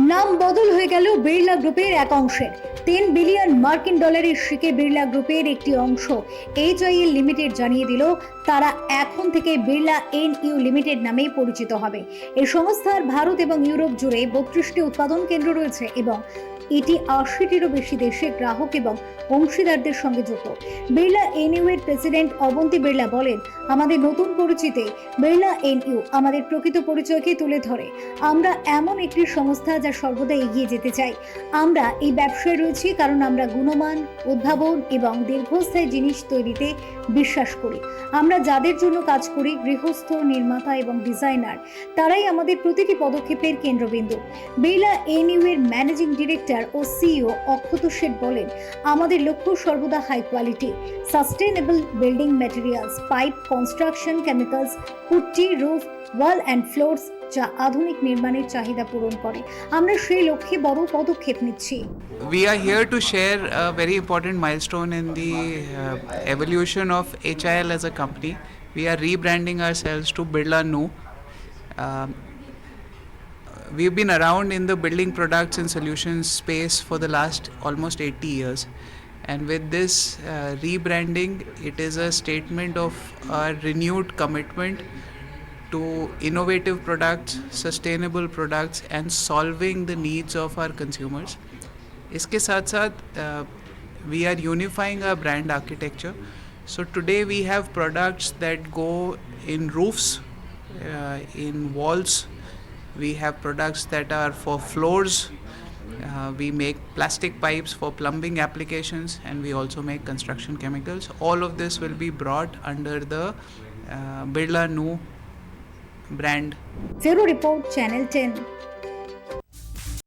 নাম বদল হয়ে গেল বিড়লা গ্রুপের এক অংশের তিন বিলিয়ন মার্কিন ডলারের শিখে বিড়লা গ্রুপের একটি অংশ। এইচআইএল লিমিটেড জানিয়ে দিল, তারা এখন থেকে বিড়লা এন ইউ লিমিটেড নামে পরিচিত হবে। এই সংস্থার ভারত এবং ইউরোপ জুড়ে বত্রিশটি উৎপাদন কেন্দ্র রয়েছে এবং এটি আশিটিরও বেশি দেশে গ্রাহক এবং অংশীদারদের সঙ্গে যুক্ত। বিড়লা এর প্রেসিডেন্ট অবন্তী বিড়লা বলেন, আমাদের নতুন পরিচিতি, বিড়লা এনইউ আমাদের প্রকৃত পরিচয়কে তুলে ধরে। আমরা এমন একটি সংস্থা যা সর্বদা এগিয়ে যেতে চাই। আমরা এই ব্যবসায় রয়েছি কারণ আমরা গুণমান, উদ্ভাবন এবং দীর্ঘস্থায়ী জিনিস তৈরিতে বিশ্বাস করি। আমরা যাদের জন্য কাজ করি, গৃহস্থ, নির্মাতা এবং ডিজাইনার, তারাই আমাদের প্রতিটি পদক্ষেপের কেন্দ্রবিন্দু। বেলা এনইউ এর ম্যানেজিং ডিরেক্টর ও সিইও অক্ষত শেঠ বলেন আমাদের লক্ষ্য সর্বদা high quality sustainable building materials pipe construction chemicals putty roof wall and floors যা আধুনিক নির্মাণের চাহিদা পূরণ করে আমরা সেই লক্ষ্যে বড় পদক্ষেপ নিচ্ছি We are here to share a very important milestone in the uh, evolution of HIL as a company. We are rebranding ourselves to Birla Nu. Um, we've been around in the building products and solutions space for the last almost 80 years. And with this uh, rebranding, it is a statement of our renewed commitment to innovative products, sustainable products, and solving the needs of our consumers. इसके साथ साथ we are unifying our brand architecture. So today we have products that go in roofs, uh, in walls. we have products that are for floors. Uh, we make plastic pipes for plumbing applications and we also make construction chemicals. All of this will be brought under the uh, Birla Nu brand. Zero Report Channel 10.